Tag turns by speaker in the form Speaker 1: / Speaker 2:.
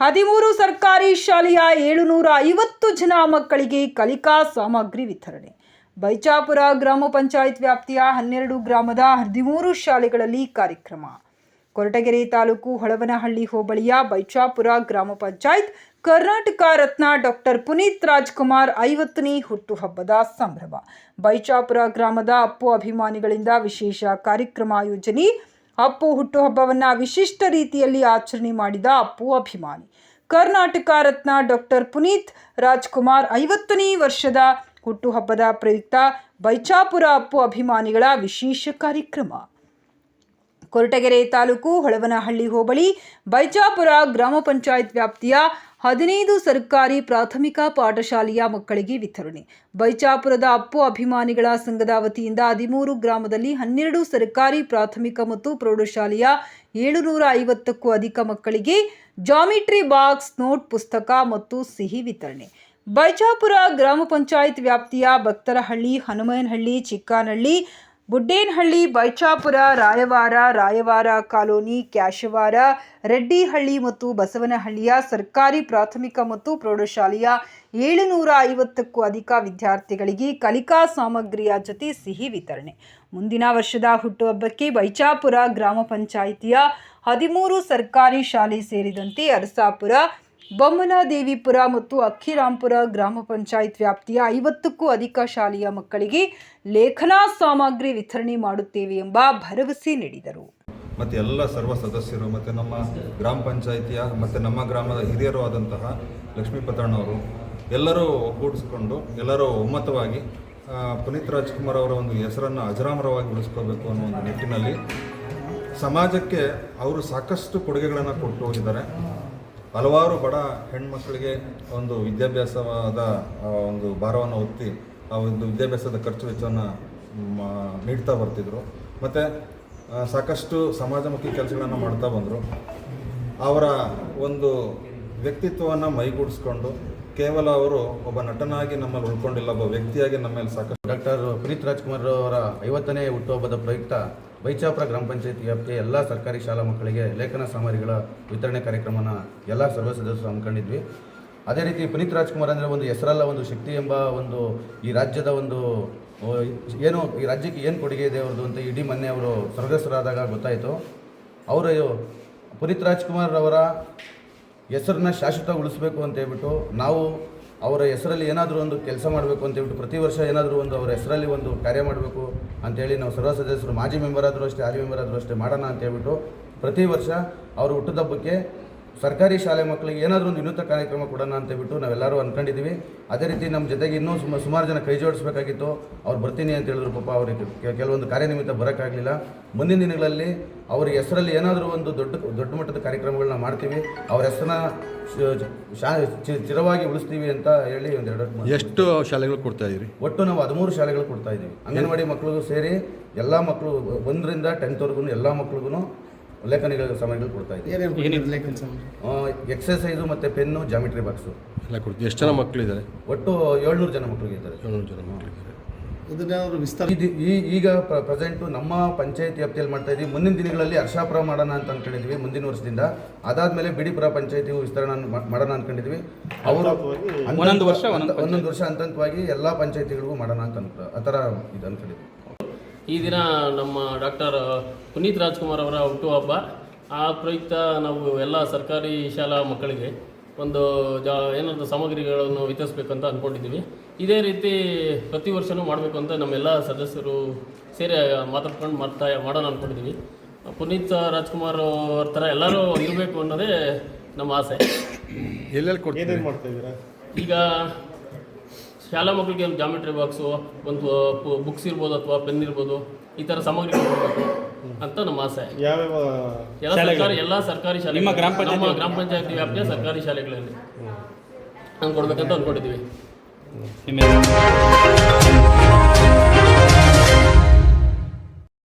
Speaker 1: ಹದಿಮೂರು ಸರ್ಕಾರಿ ಶಾಲೆಯ ಏಳುನೂರ ಐವತ್ತು ಜನ ಮಕ್ಕಳಿಗೆ ಕಲಿಕಾ ಸಾಮಗ್ರಿ ವಿತರಣೆ. ಬೈಚಾಪುರ ಗ್ರಾಮ ಪಂಚಾಯತ್ ವ್ಯಾಪ್ತಿಯ ಹನ್ನೆರಡು ಗ್ರಾಮದ ಹದಿಮೂರು ಶಾಲೆಗಳಲ್ಲಿ ಕಾರ್ಯಕ್ರಮ. ಕೊರಟಗೆರೆ ತಾಲೂಕು ಹೊಳವನಹಳ್ಳಿ ಹೋಬಳಿಯ ಬೈಚಾಪುರ ಗ್ರಾಮ ಪಂಚಾಯತ್ ಕರ್ನಾಟಕ ರತ್ನ ಡಾಕ್ಟರ್ ಪುನೀತ್ ರಾಜ್ಕುಮಾರ್ ಐವತ್ತನೇ ಹುಟ್ಟುಹಬ್ಬದ ಸಂಭ್ರಮ. ಬೈಚಾಪುರ ಗ್ರಾಮದ ಅಪ್ಪು ಅಭಿಮಾನಿಗಳಿಂದ ವಿಶೇಷ ಕಾರ್ಯಕ್ರಮ ಆಯೋಜನೆ ಅಪ್ಪು ಹುಟ್ಟುಹಬ್ಬವನ್ನು ವಿಶಿಷ್ಟ ರೀತಿಯಲ್ಲಿ ಆಚರಣೆ ಮಾಡಿದ ಅಪ್ಪು ಅಭಿಮಾನಿ. ಕರ್ನಾಟಕ ರತ್ನ ಡಾಕ್ಟರ್ ಪುನೀತ್ ರಾಜ್ಕುಮಾರ್ ಐವತ್ತನೇ ವರ್ಷದ ಹುಟ್ಟುಹಬ್ಬದ ಪ್ರಯುಕ್ತ ಬೈಚಾಪುರ ಅಪ್ಪು ಅಭಿಮಾನಿಗಳ ವಿಶೇಷ ಕಾರ್ಯಕ್ರಮ. ಕೊರಟಗೆರೆ ತಾಲೂಕು ಹೊಳವನಹಳ್ಳಿ ಹೋಬಳಿ ಬೈಚಾಪುರ ಗ್ರಾಮ ಪಂಚಾಯತ್ ವ್ಯಾಪ್ತಿಯ ಹದಿನೈದು ಸರ್ಕಾರಿ ಪ್ರಾಥಮಿಕ ಪಾಠಶಾಲೆಯ ಮಕ್ಕಳಿಗೆ ವಿತರಣೆ. ಬೈಚಾಪುರದ ಅಪ್ಪು ಅಭಿಮಾನಿಗಳ ಸಂಘದ ವತಿಯಿಂದ ಹದಿಮೂರು ಗ್ರಾಮದಲ್ಲಿ ಹನ್ನೆರಡು ಸರ್ಕಾರಿ ಪ್ರಾಥಮಿಕ ಮತ್ತು ಪ್ರೌಢಶಾಲೆಯ ಏಳುನೂರ ಐವತ್ತಕ್ಕೂ ಅಧಿಕ ಮಕ್ಕಳಿಗೆ ಜಾಮಿಟ್ರಿ ಬಾಕ್ಸ್, ನೋಟ್ ಪುಸ್ತಕ ಮತ್ತು ಸಿಹಿ ವಿತರಣೆ. ಬೈಚಾಪುರ ಗ್ರಾಮ ಪಂಚಾಯತ್ ವ್ಯಾಪ್ತಿಯ ಭಕ್ತರಹಳ್ಳಿ ಹನುಮಯನಹಳ್ಳಿ ಚಿಕ್ಕಾನಹಳ್ಳಿ ಬುಡ್ಡೇನಹಳ್ಳಿ, ಬೈಚಾಪುರ, ರಾಯವಾರ ರಾಯವಾರ ಕಾಲೋನಿ, ಕ್ಯಾಶವಾರ, ರೆಡ್ಡಿಹಳ್ಳಿ ಮತ್ತು ಬಸವನಹಳ್ಳಿಯ ಸರ್ಕಾರಿ ಪ್ರಾಥಮಿಕ ಮತ್ತು ಪ್ರೌಢಶಾಲೆಯ ಏಳುನೂರ ಐವತ್ತಕ್ಕೂ ಅಧಿಕ ವಿದ್ಯಾರ್ಥಿಗಳಿಗೆ ಕಲಿಕಾ ಸಾಮಗ್ರಿಯ ಜೊತೆ ಸಿಹಿ ವಿತರಣೆ. ಮುಂದಿನ ವರ್ಷದ ಹುಟ್ಟುಹಬ್ಬಕ್ಕೆ ಬೈಚಾಪುರ ಗ್ರಾಮ ಪಂಚಾಯಿತಿಯ ಹದಿಮೂರು ಸರ್ಕಾರಿ ಶಾಲೆ ಸೇರಿದಂತೆ ಅರಸಾಪುರ ಬೊಮ್ಮನದೇವಿಪುರ ಮತ್ತು ಅಕ್ಕಿರಾಂಪುರ ಗ್ರಾಮ ಪಂಚಾಯತ್ ವ್ಯಾಪ್ತಿಯ ಐವತ್ತಕ್ಕೂ ಅಧಿಕ ಶಾಲೆಯ ಮಕ್ಕಳಿಗೆ ಲೇಖನಾ ಸಾಮಗ್ರಿ ವಿತರಣೆ ಮಾಡುತ್ತೇವೆ ಎಂಬ ಭರವಸೆ ನೀಡಿದರು.
Speaker 2: ಮತ್ತು ಎಲ್ಲ ಸರ್ವ ಸದಸ್ಯರು ಮತ್ತು ನಮ್ಮ ಗ್ರಾಮ ಪಂಚಾಯಿತಿಯ ಮತ್ತು ನಮ್ಮ ಗ್ರಾಮದ ಹಿರಿಯರು ಆದಂತಹ ಲಕ್ಷ್ಮೀ ಪತಣ್ಣವರು ಎಲ್ಲರೂ ಒಗ್ಗೂಡಿಸ್ಕೊಂಡು, ಎಲ್ಲರೂ ಒಮ್ಮತವಾಗಿ ಪುನೀತ್ ರಾಜ್ಕುಮಾರ್ ಅವರ ಒಂದು ಹೆಸರನ್ನು ಅಜರಾಮರವಾಗಿ ಉಳಿಸ್ಕೋಬೇಕು ಅನ್ನೋ ಒಂದು ನಿಟ್ಟಿನಲ್ಲಿ ಸಮಾಜಕ್ಕೆ ಅವರು ಸಾಕಷ್ಟು ಕೊಡುಗೆಗಳನ್ನು ಕೊಟ್ಟು ಹೋಗಿದ್ದಾರೆ. ಹಲವಾರು ಬಡ ಹೆಣ್ಮಕ್ಕಳಿಗೆ ಒಂದು ವಿದ್ಯಾಭ್ಯಾಸವಾದ ಒಂದು ಭಾರವನ್ನು ಒತ್ತಿ ಆ ಒಂದು ವಿದ್ಯಾಭ್ಯಾಸದ ಖರ್ಚು ವೆಚ್ಚವನ್ನು ನೀಡ್ತಾ ಬರ್ತಿದ್ರು. ಮತ್ತು ಸಾಕಷ್ಟು ಸಮಾಜಮುಖಿ ಕೆಲಸಗಳನ್ನು ಮಾಡ್ತಾ ಬಂದರು. ಅವರ ಒಂದು ವ್ಯಕ್ತಿತ್ವವನ್ನು ಮೈಗೂಡಿಸ್ಕೊಂಡು ಕೇವಲ ಅವರು ಒಬ್ಬ ನಟನಾಗಿ ನಮ್ಮಲ್ಲಿ ಉಳ್ಕೊಂಡಿಲ್ಲ, ಒಬ್ಬ ವ್ಯಕ್ತಿಯಾಗಿ ನಮ್ಮಲ್ಲಿ ಸಾಕಷ್ಟು
Speaker 3: ಡಾಕ್ಟರ್ ಪುನೀತ್ ರಾಜ್ಕುಮಾರ್ ಅವರ ಐವತ್ತನೇ ಹುಟ್ಟುಹಬ್ಬದ ಪ್ರಯುಕ್ತ ಬೈಚಾಪುರ ಗ್ರಾಮ ಪಂಚಾಯತ್ ವ್ಯಾಪ್ತಿಯ ಎಲ್ಲ ಸರ್ಕಾರಿ ಶಾಲಾ ಮಕ್ಕಳಿಗೆ ಲೇಖನ ಸಾಮಗ್ರಿಗಳ ವಿತರಣೆ ಕಾರ್ಯಕ್ರಮನ ಎಲ್ಲ ಸರ್ವ ಸದಸ್ಯರು ಹಮ್ಮಿಕೊಂಡಿದ್ವಿ. ಅದೇ ರೀತಿ ಪುನೀತ್ ರಾಜ್ಕುಮಾರ್ ಅಂದರೆ ಒಂದು ಹೆಸರಲ್ಲ, ಒಂದು ಶಕ್ತಿ ಎಂಬ ಒಂದು ಈ ರಾಜ್ಯದ ಒಂದು ಏನು, ಈ ರಾಜ್ಯಕ್ಕೆ ಏನು ಕೊಡುಗೆ ಇದೆ ಅವ್ರದ್ದು ಅಂತ ಇಡೀ ಮೊನ್ನೆ ಅವರು ಸ್ವರ್ಗಸ್ಥರಾದಾಗ ಗೊತ್ತಾಯಿತು. ಅವರು ಪುನೀತ್ ರಾಜ್ಕುಮಾರ್ ಅವರ ಹೆಸರನ್ನ ಶಾಶ್ವತ ಉಳಿಸ್ಬೇಕು ಅಂತ ಹೇಳ್ಬಿಟ್ಟು ನಾವು ಅವರ ಹೆಸರಲ್ಲಿ ಏನಾದರೂ ಒಂದು ಕೆಲಸ ಮಾಡಬೇಕು ಅಂತ ಹೇಳ್ಬಿಟ್ಟು ಪ್ರತಿ ವರ್ಷ ಏನಾದರೂ ಒಂದು ಅವರ ಹೆಸರಲ್ಲಿ ಒಂದು ಕಾರ್ಯ ಮಾಡಬೇಕು ಅಂತೇಳಿ ನಾವು ಸರ್ವ ಸದಸ್ಯರು, ಮಾಜಿ ಮೆಂಬರ್ ಆದರೂ ಅಷ್ಟೇ ಹಾಲಿ ಮೆಂಬರ್ ಆದರೂ ಅಷ್ಟೇ ಮಾಡೋಣ ಅಂತ ಹೇಳ್ಬಿಟ್ಟು ಪ್ರತಿ ವರ್ಷ ಅವರು ಹುಟ್ಟುಹಬ್ಬಕ್ಕೆ ಸರ್ಕಾರಿ ಶಾಲೆ ಮಕ್ಕಳಿಗೆ ಏನಾದರೂ ಒಂದು ವಿನೂತ ಕಾರ್ಯಕ್ರಮ ಕೊಡೋಣ ಅಂತ ಹೇಳ್ಬಿಟ್ಟು ನಾವೆಲ್ಲರೂ ಅಂದ್ಕೊಂಡಿದ್ದೀವಿ ಅದೇ ರೀತಿ ನಮ್ಮ ಜೊತೆಗೆ ಇನ್ನೂ ಸುಮ ಸುಮಾರು ಜನ ಕೈ ಜೋಡಿಸ್ಬೇಕಾಗಿತ್ತು. ಅವ್ರು ಬರ್ತೀನಿ ಅಂತ ಹೇಳಿದ್ರು ಪಾಪ ಅವರಿಗೆ ಕೆಲವೊಂದು ಕಾರ್ಯನಿಮಿತ್ತ ಬರೋಕ್ಕಾಗಲಿಲ್ಲ. ಮುಂದಿನ ದಿನಗಳಲ್ಲಿ ಅವ್ರ ಹೆಸರಲ್ಲಿ ಏನಾದರೂ ಒಂದು ದೊಡ್ಡ ದೊಡ್ಡ ಮಟ್ಟದ ಕಾರ್ಯಕ್ರಮಗಳನ್ನ ಮಾಡ್ತೀವಿ. ಅವ್ರ ಹೆಸರನ್ನ ಶ- ಶಾ ಚಿ- ಚಿರವಾಗಿ ಉಳಿಸ್ತೀವಿ ಅಂತ ಹೇಳಿ ಒಂದು ಎರಡು
Speaker 4: ಎಷ್ಟು ಶಾಲೆಗಳು ಕೊಡ್ತಾ ಇದ್ದೀರಿ
Speaker 3: ಒಟ್ಟು ನಾವು ಹದಿಮೂರು ಶಾಲೆಗಳು ಕೊಡ್ತಾ ಇದ್ದೀವಿ ಅಂಗನವಾಡಿ ಮಕ್ಕಳಿಗೂ ಸೇರಿ ಎಲ್ಲ ಮಕ್ಕಳು ಒಂದರಿಂದ ಟೆಂತ್ವರೆಗೂ ಎಲ್ಲ ಮಕ್ಳಿಗೂ ಲೇಖನಿಗಳ ಸಮಯಗಳು ಕೊಡ್ತಾ ಇದ್ದೀವಿ ಎಕ್ಸಸೈಸು ಮತ್ತು ಪೆನ್ನು ಜಾಮಿಟ್ರಿ ಬಾಕ್ಸು
Speaker 4: ಎಲ್ಲ ಕೊಡ್ತೀವಿ. ಎಷ್ಟು ಜನ ಮಕ್ಕಳಿದ್ದಾರೆ
Speaker 3: ಒಟ್ಟು ಏಳ್ನೂರು ಜನ ಮಕ್ಕಳಿಗೆ ಇದ್ದಾರೆ.
Speaker 4: ಏಳ್ನೂರು ಜನ ಮಕ್ಕಳಿದ್ದಾರೆ
Speaker 5: ವಿಸ್ತಾರ
Speaker 3: ಇದು- ಈ ಈಗ ಪ್ರೆಸೆಂಟು ನಮ್ಮ ಪಂಚಾಯತ್ ವ್ಯಾಪ್ತಿಯಲ್ಲಿ ಮಾಡ್ತಾ ಇದ್ದೀವಿ. ಮುಂದಿನ ದಿನಗಳಲ್ಲಿ ಹರ್ಷಾಪುರ ಮಾಡೋಣ ಅಂತ ಅಂದ್ಕೊಂಡಿದ್ವಿ ಮುಂದಿನ ವರ್ಷದಿಂದ. ಅದಾದ್ಮೇಲೆ ಬಿಡಿಪುರ ಪಂಚಾಯತಿ ವಿಸ್ತರಣೆ ಮಾಡೋಣ ಅನ್ಕೊಂಡಿದ್ವಿ ಅವರು ಒಂದೊಂದು ವರ್ಷ ಒಂದೊಂದು ವರ್ಷ ಹಂತವಾಗಿ ಎಲ್ಲ ಪಂಚಾಯತಿಗಳಿಗೂ ಮಾಡೋಣ ಅಂತ ಆ ಥರ ಇದು ಅನ್ಕೊಂಡಿದ್ವಿ
Speaker 6: ಈ ದಿನ ನಮ್ಮ ಡಾಕ್ಟರ್ ಪುನೀತ್ ರಾಜ್ಕುಮಾರ್ ಅವರ ಹುಟ್ಟುಹಬ್ಬ ಆ ಪ್ರಯುಕ್ತ ನಾವು ಎಲ್ಲ ಸರ್ಕಾರಿ ಶಾಲಾ ಮಕ್ಕಳಿಗೆ ಒಂದು ಜಾ ಏನಾದರೂ ಸಾಮಗ್ರಿಗಳನ್ನು ಅಂತ ಅಂದ್ಕೊಂಡಿದ್ದೀವಿ ಇದೇ ರೀತಿ ಪ್ರತಿ ವರ್ಷವೂ ಮಾಡಬೇಕು ಅಂತ ನಮ್ಮೆಲ್ಲ ಸದಸ್ಯರು ಸೇರಿ ಮಾತಾಡ್ಕೊಂಡು ಮಾಡ್ತಾ ಮಾಡೋಣ ಅಂದ್ಕೊಂಡಿದ್ದೀವಿ ಪುನೀತ್ ರಾಜ್ಕುಮಾರ್ ಅವ್ರ ಥರ ಎಲ್ಲರೂ ಇರಬೇಕು ಅನ್ನೋದೇ ನಮ್ಮ ಆಸೆ.
Speaker 4: ಎಲ್ಲೆಲ್ಲಿ ಕೊಡ್ತೀವಿ
Speaker 5: ಏನೇನು ಮಾಡ್ತಾ ಇದ್ದೀರಾ?
Speaker 6: ಈಗ ಶಾಲಾ ಮಕ್ಕಳಿಗೆ ಒಂದು ಜಾಮಿಟ್ರಿ ಬಾಕ್ಸು ಒಂದು ಬುಕ್ಸ್ ಇರ್ಬೋದು ಅಥವಾ ಪೆನ್ ಇರ್ಬೋದು ಈ ಥರ ಸಾಮಗ್ರಿ ಕೊಡಬೇಕು ಅಂತ ನಮ್ಮ ಆಸೆ.
Speaker 5: ಯಾವ್ಯಾವ
Speaker 6: ಎಲ್ಲ ಸರ್ಕಾರಿ ಎಲ್ಲ ಸರ್ಕಾರಿ ಶಾಲೆ ನಿಮ್ಮ ಗ್ರಾಮ ಪಂಚಾಯತ್ ನಮ್ಮ ಗ್ರಾಮ ಪಂಚಾಯತಿ ವ್ಯಾಪ್ತಿಯ ಸರ್ಕಾರಿ ಶಾಲೆಗಳಲ್ಲಿ. ಹಂಗೆ ಕೊಡಬೇಕಂತ ಅಂದ್ಕೊಂಡಿದ್ದೀವಿ.